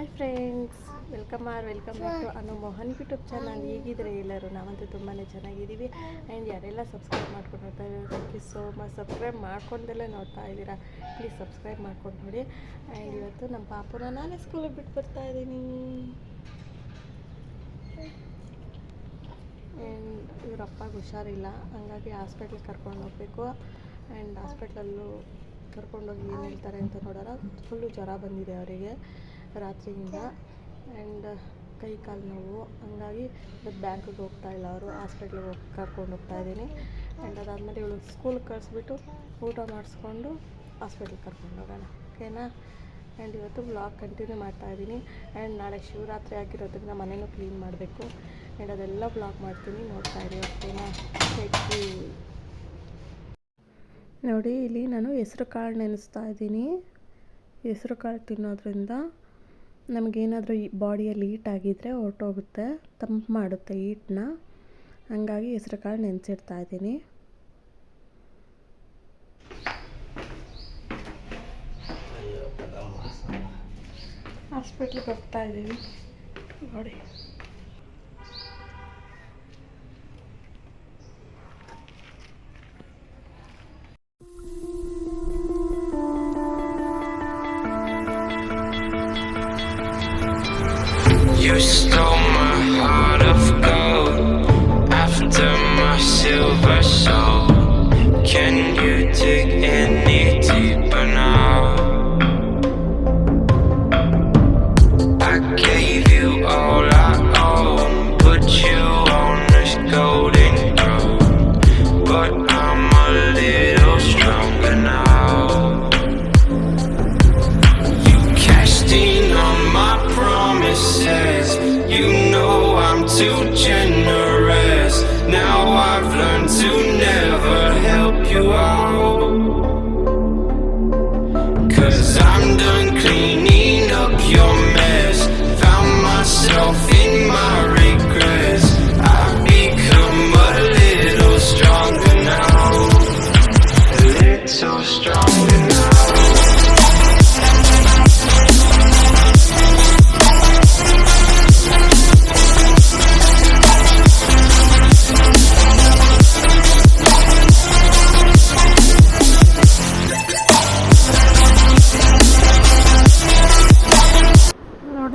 Hi friends, welcome or welcome back to Anu Mohan YouTube channel. ಹೇಗಿದ್ರೆ ಎಲ್ಲರೂ? ನಾವಂತೂ ತುಂಬಾ ಚೆನ್ನಾಗಿದ್ದೀವಿ. ಆ್ಯಂಡ್ ಯಾರೆಲ್ಲ ಸಬ್ಸ್ಕ್ರೈಬ್ ಮಾಡ್ಕೊಂಡು ನೋಡ್ತಾ thank you so much subscribe ಮಾಡ್ಕೊಂಡಲ್ಲೇ ನೋಡ್ತಾ ಇದ್ದೀರಾ ಪ್ಲೀಸ್ ಸಬ್ಸ್ಕ್ರೈಬ್ ಮಾಡ್ಕೊಂಡು ನೋಡಿ. ಆ್ಯಂಡ್ ಇವತ್ತು ನಮ್ಮ ಪಾಪುನ ನಾನೇ ಸ್ಕೂಲಿಗೆ ಬಿಟ್ಟು ಬರ್ತಾ ಇದ್ದೀನಿ. ಆ್ಯಂಡ್ ಇವ್ರ ಅಪ್ಪಗೆ ಹುಷಾರಿಲ್ಲ, ಹಂಗಾಗಿ ಹಾಸ್ಪಿಟ್ಲಿಗೆ ಕರ್ಕೊಂಡು ಹೋಗಬೇಕು. ಆ್ಯಂಡ್ ಹಾಸ್ಪಿಟ್ಲಲ್ಲೂ ಕರ್ಕೊಂಡೋಗಿ ಏನು ಹೇಳ್ತಾರೆ ಅಂತ ನೋಡೋಣ. ಫುಲ್ಲು ಜ್ವರ ಬಂದಿದೆ ಅವರಿಗೆ. ರಾತ್ರಿಯಿಂದ ಆ್ಯಂಡ್ ಕೈ ಕಾಲು ನೋವು. ಹಂಗಾಗಿ ಇವತ್ತು ಬ್ಯಾಂಕಿಗೆ ಹೋಗ್ತಾ ಇಲ್ಲ ಅವರು ಹಾಸ್ಪಿಟ್ಲಿಗೆ ಹೋಗಿ ಕರ್ಕೊಂಡು ಹೋಗ್ತಾ ಇದ್ದೀನಿ. ಆ್ಯಂಡ್ ಅದಾದಮೇಲೆ ಇವಳು ಸ್ಕೂಲ್ಗೆ ಕಳಿಸ್ಬಿಟ್ಟು ಊಟ ಮಾಡಿಸ್ಕೊಂಡು ಹಾಸ್ಪಿಟ್ಲಿಗೆ ಕರ್ಕೊಂಡು ಹೋಗೋಣ. ಓಕೆನಾ ಆ್ಯಂಡ್ ಇವತ್ತು ಬ್ಲಾಗ್ ಕಂಟಿನ್ಯೂ ಮಾಡ್ತಾ ಇದ್ದೀನಿ. ಆ್ಯಂಡ್ ನಾಳೆ ಶಿವರಾತ್ರಿ ಆಗಿರೋದ್ರಿಂದ ಮನೇನೂ ಕ್ಲೀನ್ ಮಾಡಬೇಕು. ಆ್ಯಂಡ್ ಅದೆಲ್ಲ ಬ್ಲಾಗ್ ಮಾಡ್ತೀನಿ. ನೋಡ್ತಾ ಇದ್ದೀನಿ ಓಕೆನಾ ಯು ನೋಡಿ ಇಲ್ಲಿ ನಾನು ಹೆಸ್ರು ಕಾಳು ನೆನೆಸ್ತಾ ಇದ್ದೀನಿ. ಹೆಸ್ರು ಕಾಳು ತಿನ್ನೋದ್ರಿಂದ ನಮಗೇನಾದರೂ ಈ ಬಾಡಿಯಲ್ಲಿ ಹೀಟ್ ಆಗಿದ್ದರೆ ಹೊರಟೋಗುತ್ತೆ, ತಂಪು ಮಾಡುತ್ತೆ ಈಟ್ನ ಹಂಗಾಗಿ ಹೆಸ್ರು ಕಾಳು ನೆನೆಸಿಡ್ತಾ ಇದ್ದೀನಿ. ಹಾಸ್ಪಿಟ್ಲಿಗೆ ಹೋಗ್ತಾ ಇದ್ದೀವಿ. ನೋಡಿ. to change.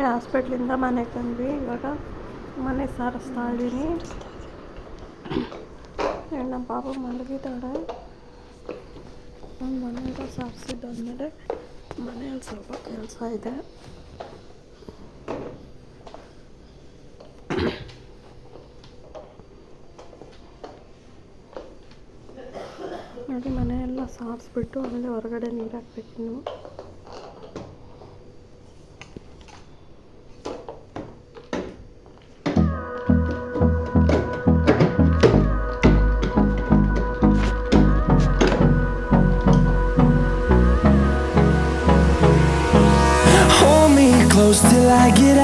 ನೋಡಿ ಹಾಸ್ಪಿಟ್ಲಿಂದ ಮನೆಗೆ ಬಂದ್ವಿ ಇವಾಗ ಮನೆ ಸಾರಿಸ್ತಾ ಇದ್ದೀನಿ. ನಮ್ಮ ಪಾಪ ಮಲಗಿದ್ದಾಳೆ. ಮನೆಯಿಂದ ಸಾರಿಸಿದ್ದಾದ್ಮೇಲೆ ಮನೆಯಲ್ಲಿ ಸ್ವಲ್ಪ ಕೆಲಸ ಇದೆ. ನೋಡಿ ಮನೆಯೆಲ್ಲ ಸಾರಿಸ್ಬಿಟ್ಟು ಆಮೇಲೆ ಹೊರಗಡೆ ನೀರು ಹಾಕ್ಬೇಕು ನೀವು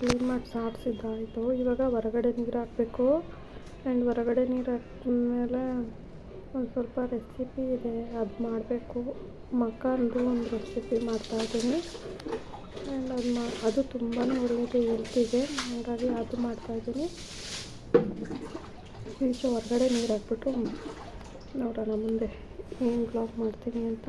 clean ಮಾಡಿ ಸಾರಿಸಿದ್ದಾಯಿತು ಇವಾಗ ಹೊರಗಡೆ ನೀರು ಹಾಕಬೇಕು. ಆ್ಯಂಡ್ ಹೊರಗಡೆ ನೀರು ಹಾಕಿದ್ಮೇಲೆ ಒಂದು ಸ್ವಲ್ಪ ರೆಸಿಪಿ ಇದೆ, ಅದು ಮಾಡಬೇಕು. ಮಕ್ಕಂದು ಒಂದು ರೆಸಿಪಿ ಮಾಡ್ತಾಯಿದ್ದೀನಿ ಆ್ಯಂಡ್ ಅದು ಮಾ, ಅದು ತುಂಬಾ ಒಳ್ಳೆಯದು ಹೆಲ್ತಿಗೆ. ಹಾಗಾಗಿ ಅದು ಮಾಡ್ತಾಯಿದ್ದೀನಿ ಈಚೆ ಹೊರಗಡೆ ನೀರು ಹಾಕ್ಬಿಟ್ಟು ನೋಡೋಣ ಮುಂದೆ ಏನು ಬ್ಲಾಗ್ ಮಾಡ್ತೀನಿ ಅಂತ.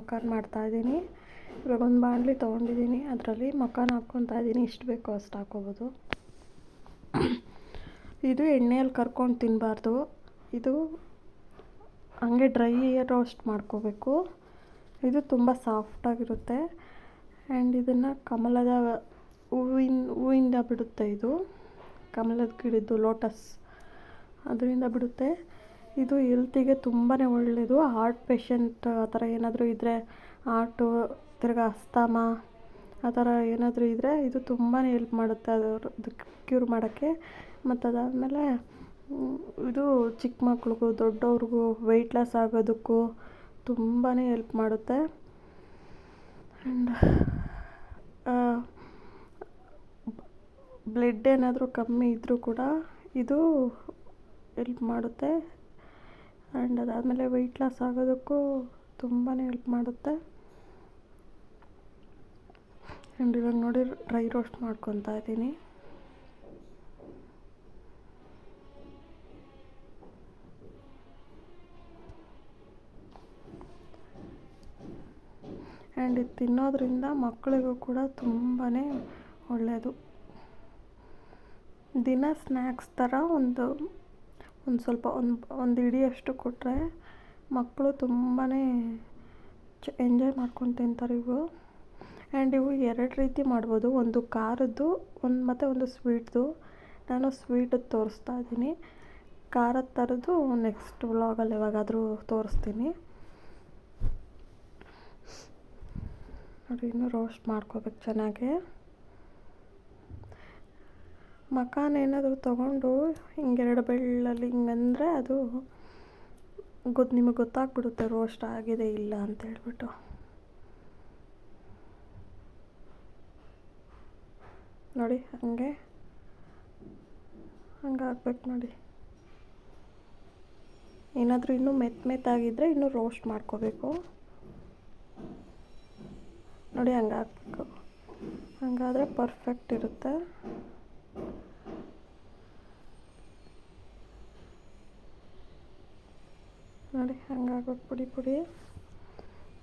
ಮಕಾನ್ ಮಾಡ್ತಾಯಿದ್ದೀನಿ ಇವಾಗ ಒಂದು ಬಾಣಲಿ ತೊಗೊಂಡಿದ್ದೀನಿ. ಅದರಲ್ಲಿ ಮಕಾನ್ ಹಾಕ್ಕೊತಾ ಇದ್ದೀನಿ. ಎಷ್ಟು ಬೇಕೋ ಅಷ್ಟು ಹಾಕ್ಕೋಬೋದು. ಇದು ಎಣ್ಣೆಯಲ್ಲಿ ಕರ್ಕೊಂಡು ತಿನ್ನಬಾರ್ದು ಇದು ಹಂಗೆ ಡ್ರೈ ರೋಸ್ಟ್ ಮಾಡ್ಕೋಬೇಕು. ಇದು ತುಂಬ ಸಾಫ್ಟಾಗಿರುತ್ತೆ ಆ್ಯಂಡ್ ಇದನ್ನು ಕಮಲದ ಹೂವಿನ, ಹೂವಿಂದ ಬಿಡುತ್ತೆ ಇದು. ಕಮಲದ ಗಿಡದ್ದು ಲೋಟಸ್. ಅದರಿಂದ ಬಿಡುತ್ತೆ. ಇದು ಹೆಲ್ತಿಗೆ ತುಂಬಾ ಒಳ್ಳೆಯದು ಹಾರ್ಟ್ ಪೇಷಂಟ್ ಆ ಥರ ಏನಾದರೂ ಇದ್ದರೆ ಹಾರ್ಟು, ತಿರ್ಗಿ ಅಸ್ತಮ, ಆ ಥರ ಏನಾದರೂ ಇದ್ದರೆ ಇದು ತುಂಬಾ ಹೆಲ್ಪ್ ಮಾಡುತ್ತೆ ಅದು ಕ್ಯೂರ್ ಮಾಡೋಕ್ಕೆ. ಮತ್ತು ಅದಾದಮೇಲೆ ಇದು ಚಿಕ್ಕ ಮಕ್ಳಿಗೂ, ದೊಡ್ಡವ್ರಿಗೂ ವೆಯ್ಟ್ ಲಾಸ್ ಆಗೋದಕ್ಕೂ ತುಂಬಾ ಹೆಲ್ಪ್ ಮಾಡುತ್ತೆ. ಆ್ಯಂಡ್ ಬ್ಲಡ್ ಏನಾದರೂ ಕಮ್ಮಿ ಇದ್ದರೂ ಕೂಡ ಇದು ಹೆಲ್ಪ್ ಮಾಡುತ್ತೆ. ಆ್ಯಂಡ್ ಅದಾದಮೇಲೆ ವೆಯ್ಟ್ ಲಾಸ್ ಆಗೋದಕ್ಕೂ ತುಂಬಾ ಹೆಲ್ಪ್ ಮಾಡುತ್ತೆ. ಆ್ಯಂಡ್ ಇವಾಗ ನೋಡಿ ಡ್ರೈ ರೋಸ್ಟ್ ಮಾಡ್ಕೊತಾ ಇದ್ದೀನಿ. ಆ್ಯಂಡ್ ಇದು ತಿನ್ನೋದ್ರಿಂದ ಮಕ್ಕಳಿಗೂ ಕೂಡ ತುಂಬಾ ಒಳ್ಳೆಯದು ದಿನ ಸ್ನ್ಯಾಕ್ಸ್ ಥರ ಒಂದು ಒಂದು ಸ್ವಲ್ಪ ಒಂದು ಒಂದು ಹಿಡಿಯಷ್ಟು ಕೊಟ್ಟರೆ ಮಕ್ಕಳು ತುಂಬಾ ಚ ಎಂಜಾಯ್ ಮಾಡ್ಕೊಂಡು ತಿಂತಾರೆ ಇವು ಆ್ಯಂಡ್ ಇವು ಎರಡು ರೀತಿ ಮಾಡ್ಬೋದು. ಒಂದು ಖಾರದ್ದು, ಒಂದು ಮತ್ತು ಒಂದು ಸ್ವೀಟ್ದು ನಾನು ಸ್ವೀಟದ್ದು ತೋರಿಸ್ತಾ ಇದ್ದೀನಿ. ಖಾರದ ಥರದ್ದು ನೆಕ್ಸ್ಟ್ ವ್ಲಾಗಲ್ಲಿ ಯಾವಾಗಾದರೂ ತೋರಿಸ್ತೀನಿ. ನೋಡಿ, ಇನ್ನೂ ರೋಸ್ಟ್ ಮಾಡ್ಕೋಬೇಕು ಚೆನ್ನಾಗಿ. ಮಕಾನ್ ಏನಾದರೂ ತೊಗೊಂಡು ಹಿಂಗೆರಡು ಬೆಳ್ಳಲ್ಲಿ ಹಿಂಗಂದರೆ ಅದು ಗೊತ್ತು ನಿಮಗೆ ಗೊತ್ತಾಗ್ಬಿಡುತ್ತೆ ರೋಸ್ಟ್ ಆಗಿದೆ ಇಲ್ಲ ಅಂತ ಹೇಳ್ಬಿಟ್ಟು. ನೋಡಿ, ಹಂಗೆ. ಹಂಗೆ ಹಾಕ್ಬೇಕು ನೋಡಿ. ಏನಾದರೂ ಇನ್ನೂ ಮೆತ್ತ ಮೆತ್ತಾಗಿದ್ದರೆ ಇನ್ನೂ ರೋಸ್ಟ್ ಮಾಡ್ಕೋಬೇಕು. ನೋಡಿ, ಹಂಗೆ ಹಾಕ್ಬೇಕು ಹಂಗಾದರೆ ಪರ್ಫೆಕ್ಟ್ ಇರುತ್ತೆ. ನೋಡಿ ಹಂಗಾಗೋದು ಪುಡಿ ಪುಡಿ.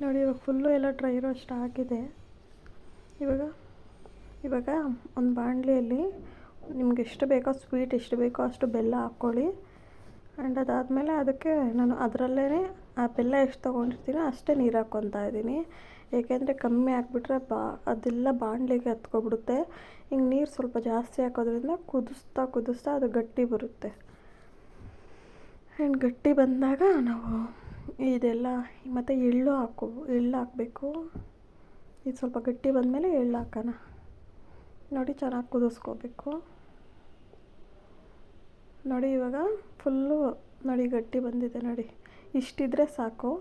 ನೋಡಿ, ಇವಾಗ ಫುಲ್ಲು ಎಲ್ಲ ಡ್ರೈ ರೋಸ್ಟ್ ಆಗಿದೆ. ಇವಾಗ ಇವಾಗ ಒಂದು ಬಾಂಡ್ಲಿಯಲ್ಲಿ ನಿಮ್ಗೆ ಎಷ್ಟು ಬೇಕೋ ಸ್ವೀಟ್ ಎಷ್ಟು ಬೇಕೋ ಅಷ್ಟು ಬೆಲ್ಲ ಹಾಕ್ಕೊಳ್ಳಿ. ಆ್ಯಂಡ್ ಅದಾದಮೇಲೆ ಅದಕ್ಕೆ ನಾನು ಅದರಲ್ಲೇ ಆ ಬೆಲ್ಲ ಎಷ್ಟು ತೊಗೊಂಡಿರ್ತೀನೋ ಅಷ್ಟೇ ನೀರು ಹಾಕ್ಕೊತಾ ಇದ್ದೀನಿ. ಏಕೆಂದರೆ ಕಮ್ಮಿ ಹಾಕ್ಬಿಟ್ರೆ ಬಾ, ಅದೆಲ್ಲ ಬಾಣಲೆಗೆ ಹತ್ಕೊಬಿಡುತ್ತೆ. ಹಿಂಗೆ ನೀರು ಸ್ವಲ್ಪ ಜಾಸ್ತಿ ಹಾಕೋದ್ರಿಂದ ಕುದಿಸ್ತಾ ಕುದಿಸ್ತಾ ಅದು ಗಟ್ಟಿ ಬರುತ್ತೆ. ಆ್ಯಂಡ್ ಗಟ್ಟಿ ಬಂದಾಗ ನಾವು ಇದೆಲ್ಲ, ಮತ್ತು ಎಳ್ಳು ಹಾಕೋ, ಎಳ್ಳು ಹಾಕಬೇಕು. ಇದು ಸ್ವಲ್ಪ ಗಟ್ಟಿ ಬಂದಮೇಲೆ ಎಳ್ಳು ಹಾಕೋಣ. ನೋಡಿ ಚೆನ್ನಾಗಿ ಕುದಿಸ್ಕೋಬೇಕು. ನೋಡಿ ಇವಾಗ ಫುಲ್ಲು ನೋಡಿ ಗಟ್ಟಿ ಬಂದಿದೆ ನೋಡಿ. ಇಷ್ಟಿದ್ರೆ ಸಾಕು.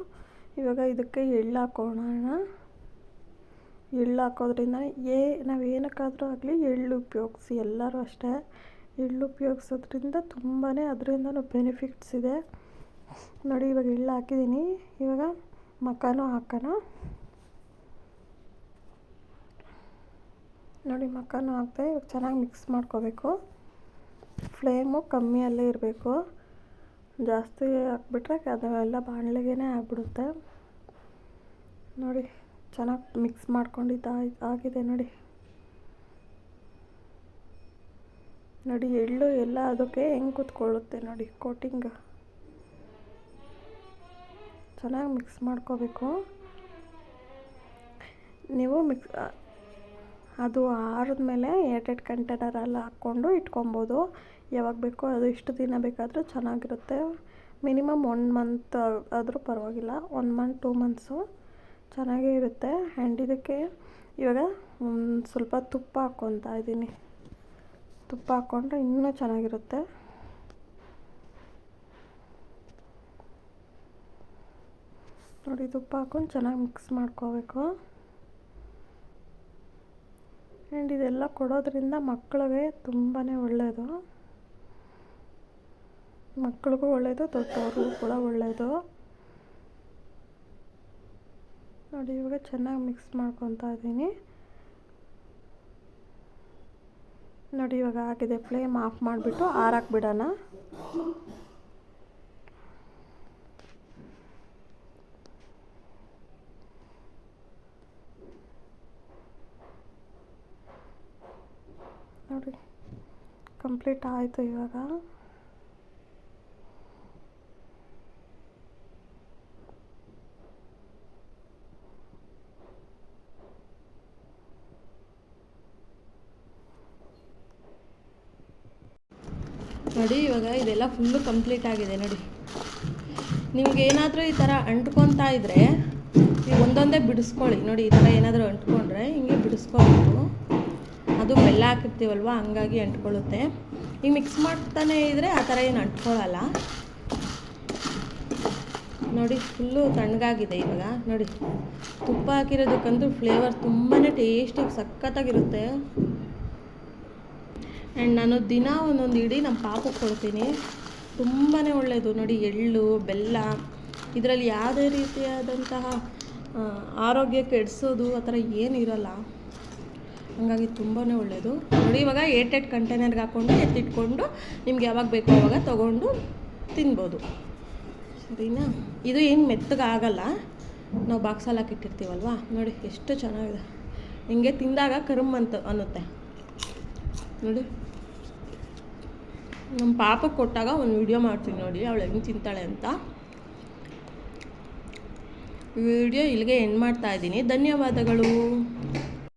ಇವಾಗ ಇದಕ್ಕೆ ಎಳ್ಳು ಹಾಕೋಣ ಎಳ್ಳು ಹಾಕೋದ್ರಿಂದ ಏ, ನಾವು ಏನಕ್ಕಾದರೂ ಆಗಲಿ ಎಳ್ಳು ಉಪಯೋಗಿಸಿ, ಎಲ್ಲರೂ ಅಷ್ಟೇ. ಎಳ್ಳು ಉಪಯೋಗಿಸೋದ್ರಿಂದ ತುಂಬಾ ಅದರಿಂದನೂ ಬೆನಿಫಿಟ್ಸ್ ಇದೆ. ನೋಡಿ, ಇವಾಗ ಎಳ್ಳು ಹಾಕಿದ್ದೀನಿ. ಇವಾಗ ಮಕಾನು ಹಾಕೋಣ. ನೋಡಿ, ಮಕಾನು ಹಾಕ್ತೆ ಇವಾಗ ಚೆನ್ನಾಗಿ ಮಿಕ್ಸ್ ಮಾಡ್ಕೋಬೇಕು. ಫ್ಲೇಮು ಕಮ್ಮಿಯಲ್ಲೇ ಇರಬೇಕು. ಜಾಸ್ತಿ ಹಾಕ್ಬಿಟ್ರೆ ಅದೆಲ್ಲ ಬಾಣಲೆಗೇ ಆಗ್ಬಿಡುತ್ತೆ. ನೋಡಿ, ಚೆನ್ನಾಗಿ ಮಿಕ್ಸ್ ಮಾಡ್ಕೊಂಡಿದ್ದು ಆಗಿದೆ ನೋಡಿ. ನೋಡಿ, ಎಳ್ಳು ಎಲ್ಲ ಅದಕ್ಕೆ ಹೆಂಗೆ ಕೂತ್ಕೊಳ್ಳುತ್ತೆ ನೋಡಿ ಕೋಟಿಂಗ್ ಚೆನ್ನಾಗಿ ಮಿಕ್ಸ್ ಮಾಡ್ಕೋಬೇಕು. ನೀವು ಮಿಕ್ಸ್ ಅದು ಆರಿದ್ಮೇಲೆ ಎರಡೆರಡು ಕಂಟೈನರಲ್ಲಿ ಹಾಕ್ಕೊಂಡು ಇಟ್ಕೊಬೋದು. ಯಾವಾಗ ಬೇಕೋ ಅದು ಇಷ್ಟು ದಿನ ಬೇಕಾದರೂ ಚೆನ್ನಾಗಿರುತ್ತೆ. ಮಿನಿಮಮ್ ಒನ್ ಮಂತ್ ಆದರೂ ಪರವಾಗಿಲ್ಲ. ಒನ್ ಮಂತ್, ಟೂ ಮಂತ್ಸು ಚೆನ್ನಾಗೇ ಇರುತ್ತೆ. ಆ್ಯಂಡ್ ಇದಕ್ಕೆ ಇವಾಗ ಸ್ವಲ್ಪ ತುಪ್ಪ ಹಾಕ್ಕೊತಾ ಇದ್ದೀನಿ. ತುಪ್ಪ ಹಾಕ್ಕೊಂಡ್ರೆ ಇನ್ನೂ ಚೆನ್ನಾಗಿರುತ್ತೆ. ನೋಡಿ, ತುಪ್ಪ ಹಾಕ್ಕೊಂಡು ಚೆನ್ನಾಗಿ ಮಿಕ್ಸ್ ಮಾಡ್ಕೋಬೇಕು. ಆ್ಯಂಡ್ ಇದೆಲ್ಲ ಕೊಡೋದ್ರಿಂದ ಮಕ್ಕಳಿಗೆ ತುಂಬಾ ಒಳ್ಳೆಯದು ಮಕ್ಕಳಿಗೂ ಒಳ್ಳೆಯದು ದೊಡ್ಡವ್ರಿಗೂ ಕೂಡ ಒಳ್ಳೆಯದು ನೋಡಿ, ಇವಾಗ ಚೆನ್ನಾಗಿ ಮಿಕ್ಸ್ ಮಾಡ್ಕೊತಾ ಇದ್ದೀನಿ. ನೋಡಿ, ಇವಾಗ ಆಗಿದೆ ಫ್ಲೇಮ್ ಆಫ್ ಮಾಡಿಬಿಟ್ಟು ಆರಾಕ್ ಬಿಡೋಣ ನೋಡಿ ಕಂಪ್ಲೀಟ್ ಆಯಿತು ಇವಾಗ. ನೋಡಿ, ಇವಾಗ ಇದೆಲ್ಲ ಫುಲ್ಲು ಕಂಪ್ಲೀಟ್ ಆಗಿದೆ ನೋಡಿ. ನಿಮ್ಗೆ ಏನಾದರೂ ಈ ಥರ ಅಂಟ್ಕೊತಾ ಇದ್ದರೆ ನೀವು ಒಂದೊಂದೇ ಬಿಡಿಸ್ಕೊಳ್ಳಿ. ನೋಡಿ, ಈ ಥರ ಏನಾದರೂ ಅಂಟ್ಕೊಂಡ್ರೆ ಹಿಂಗೆ ಬಿಡಿಸ್ಕೊಬೇಕು. ಅದು ಬೆಲ್ಲ ಹಾಕಿರ್ತೀವಲ್ವ, ಹಂಗಾಗಿ ಅಂಟ್ಕೊಳ್ಳುತ್ತೆ. ಈಗ ಮಿಕ್ಸ್ ಮಾಡ್ತಾನೆ ಇದ್ದರೆ ಆ ಥರ ಏನು ಅಂಟ್ಕೊಳ್ಳಲ್ಲ. ನೋಡಿ ಫುಲ್ಲು ತಣ್ಣಗಾಗಿದೆ ಇವಾಗ. ನೋಡಿ, ತುಪ್ಪ ಹಾಕಿರೋದಕ್ಕಂತೂ ಫ್ಲೇವರ್ ತುಂಬಾ ಟೇಸ್ಟಿಗೆ ಸಖತ್ತಾಗಿರುತ್ತೆ. ಆ್ಯಂಡ್ ನಾನು ದಿನ ಒಂದೊಂದು ಇಡೀ ನಮ್ಮ ಪಾಪಕ್ಕೆ ಕೊಡ್ತೀನಿ. ತುಂಬಾ ಒಳ್ಳೆಯದು ನೋಡಿ, ಎಳ್ಳು, ಬೆಲ್ಲ, ಇದರಲ್ಲಿ ಯಾವುದೇ ರೀತಿಯಾದಂತಹ ಆರೋಗ್ಯ ಕೆಡಿಸೋದು ಆ ಥರ ಏನು ಇರಲ್ಲ ಹಾಗಾಗಿ ತುಂಬಾ ಒಳ್ಳೆಯದು ನೋಡಿ, ಇವಾಗ ಏಟ್ ಏಟ್ ಕಂಟೈನರ್ಗೆ ಹಾಕ್ಕೊಂಡು ಎತ್ತಿಟ್ಕೊಂಡು ನಿಮ್ಗೆ ಯಾವಾಗ ಬೇಕೋ ಅವಾಗ ತೊಗೊಂಡು ತಿನ್ಬೋದು. ಸರಿನಾ? ಇದು ಏನು ಮೆತ್ತಗೆ ಆಗಲ್ಲ. ನಾವು ಬಾಕ್ಸಲ್ಲಿ ಹಾಕಿಟ್ಟಿರ್ತೀವಲ್ವಾ ನೋಡಿ, ಎಷ್ಟು ಚೆನ್ನಾಗಿದೆ. ಹಿಂಗೆ ತಿಂದಾಗ ಕರುಮ್ ಅಂತ ಅನ್ನುತ್ತೆ. ನೋಡಿ. ನಮ್ಮ ಪಾಪಕ್ಕೆ ಕೊಟ್ಟಾಗ ಒಂದು ವಿಡಿಯೋ ಮಾಡ್ತೀನಿ ನೋಡಿ, ಅವಳು ಹೆಂಗೆ ತಿಂತಾಳೆ ಅಂತ. ವಿಡಿಯೋ ಇಲ್ಲಿಗೆ ಎಂಡ್ ಮಾಡ್ತಾ ಇದ್ದೀನಿ. ಧನ್ಯವಾದಗಳು.